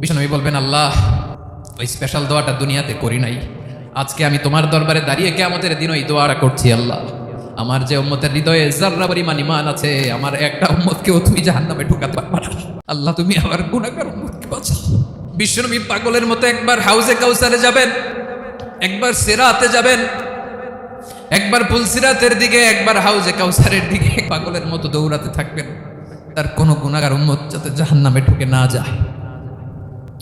বিষ্ণবী বলবেন, আল্লাহ, ওই স্পেশাল দোয়াটা দুনিয়াতে করি নাই। আজকে আমি তোমার দরবারে দাঁড়িয়ে কেমতের দিন ওই দোয়াটা করছি, আল্লাহ। আমার যে উম্মতের হৃদয়ে জাররা পরিমাণ ইমান আছে, আমার একটা উম্মতকেও তুমি জাহান্নামে ঢুকাতে পারবা না। আল্লাহ, তুমি আমার গুণাগার উম্মতকে বাঁচাও। বিশ্বনবী পাগলের মতো একবার হাউজে কাউসারে যাবেন, একবার সেরাতে যাবেন, একবার পুলসিরাতের দিকে, একবার হাউজে কাউসারের দিকে। পাগলের মতো দৌড়াতে থাকবেন। তার কোনো গুণাগার উম্মত যাতে জাহান্নামে ঢুকে না যায়।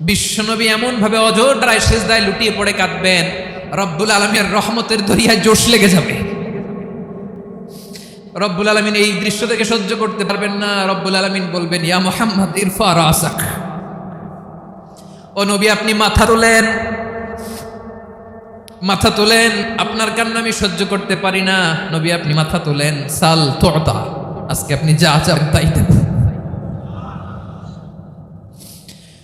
বিশ্বনবী এমন ভাবে অজোড়ায় সেজদায় লুটিয়ে পড়ে কাঁদবেন, রব্বুল আলমীর রহমতের দরিয়ায় জোশ লেগে যাবে। রব্বুল আলমিন এই দৃশ্য থেকে সহ্য করতে পারবেন না। রব্বুল আলমিন বলবেন, ইয়া মোহাম্মদ, ইরফা রাসাক ও নবী, আপনি মাথা তোলেন। মাথা তোলেন, আপনার কান্না আমি সহ্য করতে পারি না। নবী, আপনি মাথা তোলেন। সাল তোতা, আজকে আপনি যা চান তাই দেব।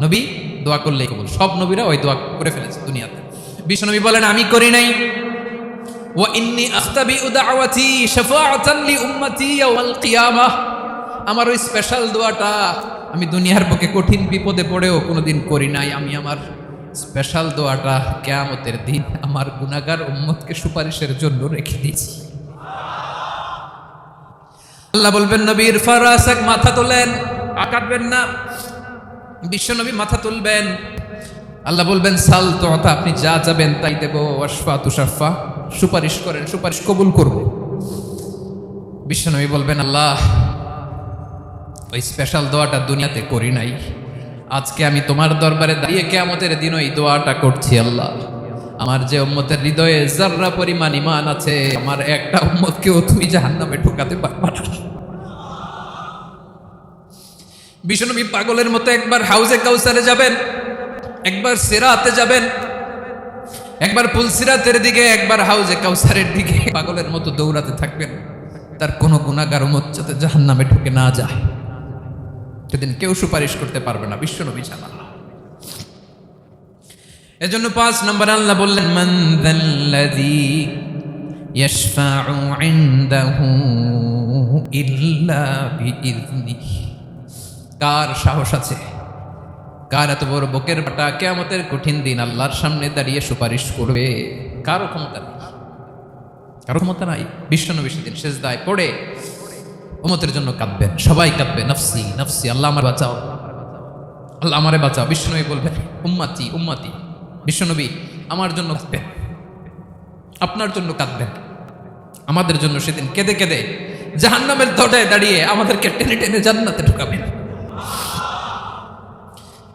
নবী দোয়া করলেই কবুল। সব নবীরা ওই দোয়া করে ফেলেছে দুনিয়াতে। বিশ্বনবী বলেন, আমি করি নাই। আমার ওই স্পেশাল দোয়াটা আমি দুনিয়ার বুকে কঠিন বিপদে পড়েও কোনোদিন করি নাই। আমি আমার স্পেশাল দোয়াটা কেয়ামতের দিন আমার গুনাগার উম্মতকে সুপারিশের জন্য রেখে দিয়েছি। আল্লাহ বলবেন, নবীর ফারাসাক মাথা তোলেন কাটবেন না। বিশ্বনবী মাথা তুলবেন। আল্লাহ বলবেন, সাল তো আপনি যা যাবেন তাই দেব। অশফা তুষাফা সুপারিশ করেন, সুপারিশ কবুল করব। বিশ্বনবী বলবেন, আল্লাহ, ওই স্পেশাল দোয়াটা দুনিয়াতে করি নাই। আজকে আমি তোমার দরবারে দাঁড়িয়ে কেয়ামতের দিন ওই দোয়াটা করছি, আল্লাহ। আমার যে উম্মতের হৃদয়ে জাররা পরিমাণ ইমান আছে, আমার একটা উম্মতকেও তুমি জাহান্নামে ঢোকাতে পারবা না। বিষ্ণবী পাগলের মতো একবার হাউজে কাউসারে যাবেন, একবার সেরাতে যাবেন, একবার পুলসিরাতের দিকে, একবার হাউজে কাউসারের দিকে। পাগলের মতো দৌড়াতে থাকবেন, তার কোনো গুণাগার উম্মত যাতে জাহান্নামে ঢুকে না যায়। সেদিন কেউ সুপারিশ করতে পারবে না, বিশ্বনবী ছাড়া। এজন্য পাঁচ নম্বর আল্লাহ বললেন, মান যাল্লাযী ইয়াশফাউ ইনদাহু ইল্লা বিইذনিহি কার সাহস আছে। কার এত বড় বকের পাটা কেয়ামতের কঠিন দিন আল্লাহর সামনে দাঁড়িয়ে সুপারিশ করবে? কারও ক্ষমতা নেই। কারও ক্ষমতা নাই। বিশ্বনবী সেদিন শেষদায় পড়ে উমতের জন্য কাঁদবেন। সবাই কাঁদবে, নফসি নফসি, আল্লাহ আমার বাঁচাও। আল্লাহ আমারে বাঁচাও। বিশ্বনবী বলবেন, উম্মাতি উম্মাতি বিশ্বনবী আমার জন্য কাঁদবেন। আপনার জন্য কাঁদবেন। আমাদের জন্য সেদিন কেঁদে কেঁদে জাহান্নামের দরজায় দাঁড়িয়ে আমাদেরকে টেনে টেনে জান্নাতে ঢুকাবেন।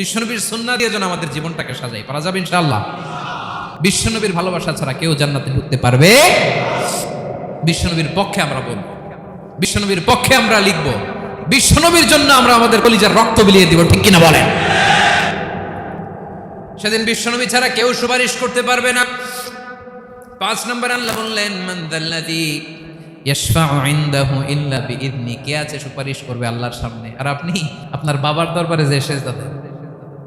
বিশ্বনবীর সুন্না দিয়ে যেন আমাদের জীবনটাকে সাজাই পারা যাবে ইনশাআল্লাহ। বিশ্বনবীর ভালোবাসা ছাড়া কেউ জান্নাতে ঢুকতে পারবে? বিশ্বনবীর পক্ষে আমরা বলব। বিশ্বনবীর পক্ষে আমরা লিখব। বিশ্বনবীর জন্য আমরা আমাদের কলিজার রক্ত বিলিয়ে দিব, ঠিক কিনা বলেন? সেদিন বিশ্বনবী ছাড়া কেউ সুপারিশ করতে পারবে না। পাঁচ নম্বর আল্লাহ বললেন, মান বিইذনি কে আছে সুপারিশ করবে আল্লাহর সামনে? আর আপনি? আপনার বাবার দরবারে যে সেজদা দেন।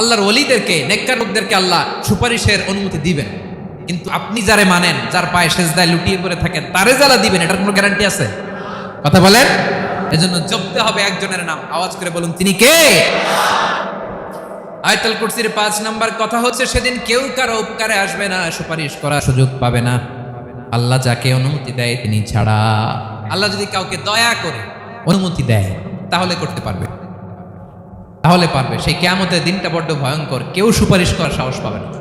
আল্লাহর ওলিদেরকে, নেককার লোকদেরকে আল্লাহ সুপারিশের অনুমতি দিবেন। কিন্তু আপনি যারে মানেন, যার পায়ে সেজদায় লুটিয়ে পড়ে থাকেন, তারে যারা দিবেন, এটার কোনো গ্যারান্টি আছে? কথা বলেন? এজন্য জপতে হবে একজনের নাম। আওয়াজ করে বলুন, তিনি কে? আয়তাল কুরসির পাঁচ নাম্বার কথা হচ্ছে, সেদিন কেউ কারও উপকারে আসবে না, সুপারিশ করার সুযোগ পাবে না। আল্লাহ যাকে অনুমতি দেয়, তিনি ছাড়া। আল্লাহ যদি কাউকে দয়া করে অনুমতি দেয়, তাহলে করতে পারবে। তাহলে পারবে। সেই কেয়ামতের দিনটা বড্ড ভয়ঙ্কর। কেউ সুপারিশ করার সাহস পাবে না।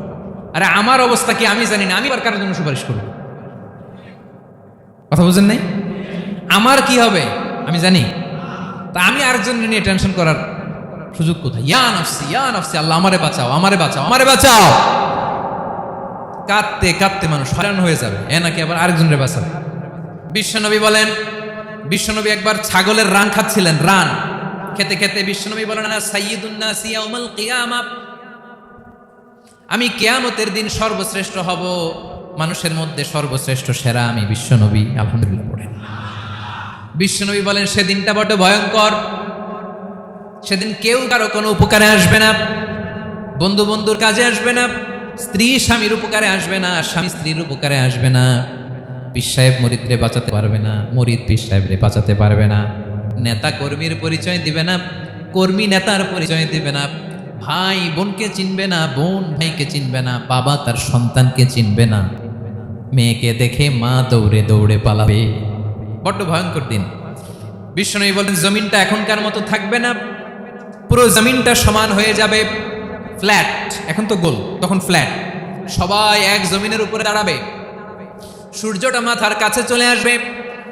আরে আমার অবস্থা কি আমি জানি না। আমি আর কারোর জন্য সুপারিশ করব? কথা বুঝেন নাই? আমার কি হবে? আমি জানি। তা আমি আরেকজন নিয়ে টেনশন করার সুযোগ কোথায়? ইয়া নফসি ইয়া নফসি, আল্লাহ আমারে বাঁচাও আমারে বাঁচাও আমারে বাঁচাও! কাঁদতে কাঁদতে মানুষ হয়রান হয়ে যাবে। এ নাকি আবার আরেকজনের বাঁচাবে? বিশ্বনবী বলেন, বিশ্বনবী একবার ছাগলের রান খাচ্ছিলেন, রান। খেতে খেতে বিশ্বনবী বলেন না সাইয়্যিদুন্নাস ইয়াউমাল কিয়ামা আমি কেয়ামতের দিন সর্বশ্রেষ্ঠ হব, মানুষের মধ্যে সর্বশ্রেষ্ঠ সেরা আমি বিশ্বনবী, আলহামদুলিল্লাহ পড়েন বিশ্বনবী বলেন, সেদিনটা বড় ভয়ঙ্কর। সেদিন কেউ কারও কোনো উপকারে আসবে না বন্ধু বন্ধুর কাজে আসবে না, স্ত্রী স্বামীর উপকারে আসবে না, স্বামী স্ত্রীর উপকারে আসবে না। পীর সাহেব মরিদরে বাঁচাতে পারবে না, মরিদ পীর সাহেবরে বাঁচাতে পারবে না। নেতা কর্মীর পরিচয় দিবে না, কর্মী নেতার পরিচয় দিবে না, ভাই বোনকে চিনবে না, বোন ভাইকে চিনবে না, বাবা তার সন্তানকে চিনবে না। মেয়েকে দেখে মা দৌড়ে দৌড়ে পালাবে। বড্ড ভয়ঙ্কর দিন। বিষ্ণু বলেন জমিনটা এখনকার মতো থাকবে না। পুরো জমিনটা সমান হয়ে যাবে। ফ্ল্যাট। এখন তো গোল, তখন ফ্ল্যাট। সবাই এক জমিনের উপরে দাঁড়াবে। সূর্যটা মাথার কাছে চলে আসবে।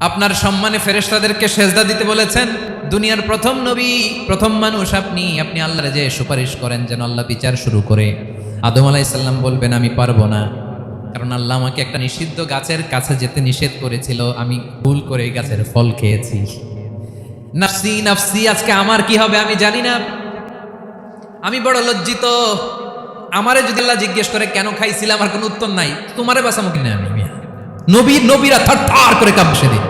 আপনার সম্মানে ফেরেশতাদেরকে সেজদা দিতে বলেছেন, দুনিয়ার প্রথম নবী, প্রথম মানুষ আপনি আপনি আল্লাহর যে সুপারিশ করেন যেন আল্লাহ বিচার শুরু করে। আদম আলাইসাল্লাম বলবেন, আমি পারব না। কারণ আল্লাহ আমাকে একটা নিষিদ্ধ গাছের কাছে যেতে নিষেধ করেছিল, আমি ভুল করে গাছের ফল খেয়েছি। নাফসি নাফসি, আজকে আমার কি হবে আমি জানি না। আমি বড় লজ্জিত। আমারে যদি আল্লাহ জিজ্ঞেস করে, কেন খাইছিলাম আমার কোনো উত্তর নাই। তোমারে বাঁচামো না আমি। নবী, নবীরা থার থার করে কাঁপবে সেদিন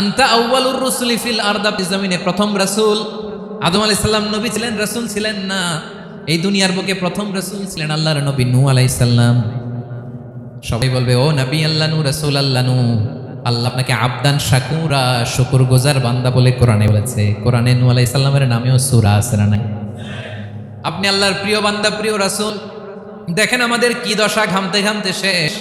আনতা আউয়ালুর রুসুলি ফিল আরদা জমিনে, প্রথম রাসূল আদম আলাইহিস সালাম নবী ছিলেন, রাসূল ছিলেন না। এই দুনিয়ার বুকে প্রথম রাসূল ছিলেন আল্লাহর নবী নূহ আলাইহিস সালাম। সবাই বলবে, ও নবী আল্লাহ নূ রাসূল আল্লাহ নূ আল্লাহ আপনাকে আবদান, শাকুরা শুকুর গোজার বান্দা বলে কোরআনে বলেছে। কোরআনে নু আলাইহিস সালামের নামেও সুরা না নাই? আপনি আল্লাহর প্রিয় বান্দা, প্রিয় রাসূল, দেখেন আমাদের কি দশা ঘামতে ঘামতে শেষ।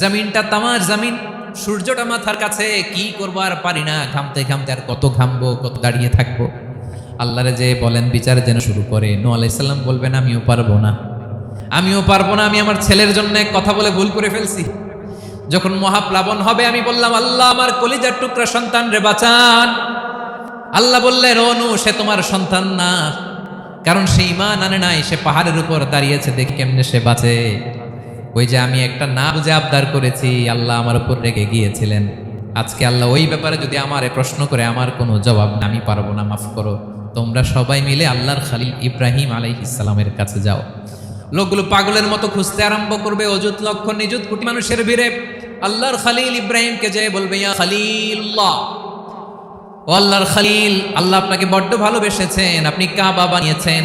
জমিনটা তামার জমিন। সূর্যটা মাথার কাছে, কি করব আর পারি না। ঘামতে ঘামতে আর কত ঘামবো, কত দাঁড়িয়ে থাকব। আল্লাহরে যে বলেন, বিচার যেন শুরু করে। নু আলাইসাল্লাম বলবেন, আমিও পারব না। আমিও পারব না, আমি আমার ছেলের জন্য কথা বলে ভুল করে ফেলছি। যখন মহাপ্লাবন হবে, আমি বললাম, আল্লাহ, আমার কলিজার টুকরা সন্তান রে, বাঁচান। আল্লাহ বললেন অনু সে তোমার সন্তান না। কারণ সে ইমান আনে নাই, সে পাহাড়ের উপর দাঁড়িয়েছে, দেখি কেমনে সে বাঁচে। ওই যে আমি একটা না বুঝে আবদার করেছি, আল্লাহ আমার উপর রেগে গিয়েছিলেন। আজকে আল্লাহ ওই ব্যাপারে যদি আমারে প্রশ্ন করে, আমার কোনো জবাব আমি পারব না, মাফ করো। তোমরা সবাই মিলে আল্লাহর খালিল ইব্রাহিম আলাই ইসলামের কাছে যাও। লোকগুলো পাগলের মতো খুঁজতে আরম্ভ করবে, অযুত লক্ষ নিযুত কোটি মানুষের ভিড়ে। আল্লাহর খালিল ইব্রাহিমকে যে বলবে, ইয়া খালিল্লাহ। ও আল্লাহর খালিল, আল্লাহ আপনাকে বড্ড ভালোবেসেছেন, আপনি কাবা বানিয়েছেন।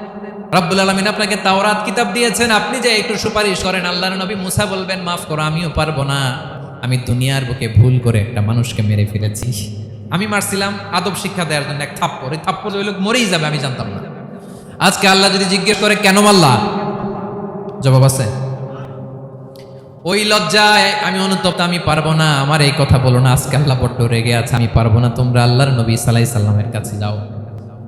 রব্বুল আলমিন আপনাকে তাওরাত কিতাব দিয়েছেন। আপনি যে একটু সুপারিশ করেন, আল্লাহর নবী মুসা বলবেন, মাফ করো, আমিও পারব না। আমি দুনিয়ার বুকে ভুল করে একটা মানুষকে মেরে ফেলেছি। আমি মারছিলাম, আদব শিক্ষা দেওয়ার জন্য এক থাপ্পড়। এই থাপ্পড় ওই লোক মরেই যাবে, আমি জানতাম না। আজকে আল্লাহ যদি জিজ্ঞেস করে, কেন মারলা? জবাব আছে, ওই লজ্জায় আমি অনুতপ্ত, আমি পারব না। আমার এই কথা বলো না, আজকে আল্লাহ বড্ড রেগে আছে, আমি পারব না। তোমরা আল্লাহর নবী সালাই সাল্লামের কাছে যাও।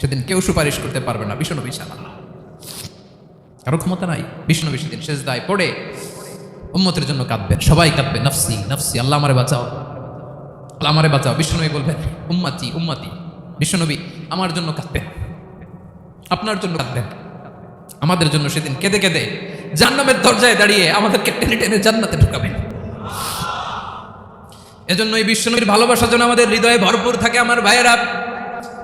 সেদিন কেউ সুপারিশ করতে পারবে না বিষ্ণবী ছাড়া কারও ক্ষমতা নাই বিষ্ণবী সেদিন শেষ দায় পড়ে উম্মতের জন্য কাঁদবেন সবাই কাঁদবে, নফসি নফসি, আল্লাহ আমারে বাঁচাও। আল্লাহ আমারে বাঁচাও বিষ্ণনবী বলবেন, উম্মাতি উম্মাতি বিষ্ণনবী আমার জন্য কাঁদবেন, আপনার জন্য কাঁদবেন। আমাদের জন্য সেদিন কেঁদে কেঁদে জান্নামের দরজায় দাঁড়িয়ে আমাদেরকে টেনে টেনে জান্নাতে ঢুকাবেন। এজন্য এই বিশ্বনবীর ভালোবাসা যেন আমাদের হৃদয়ে ভরপুর থাকে, আমার ভাইয়েরা।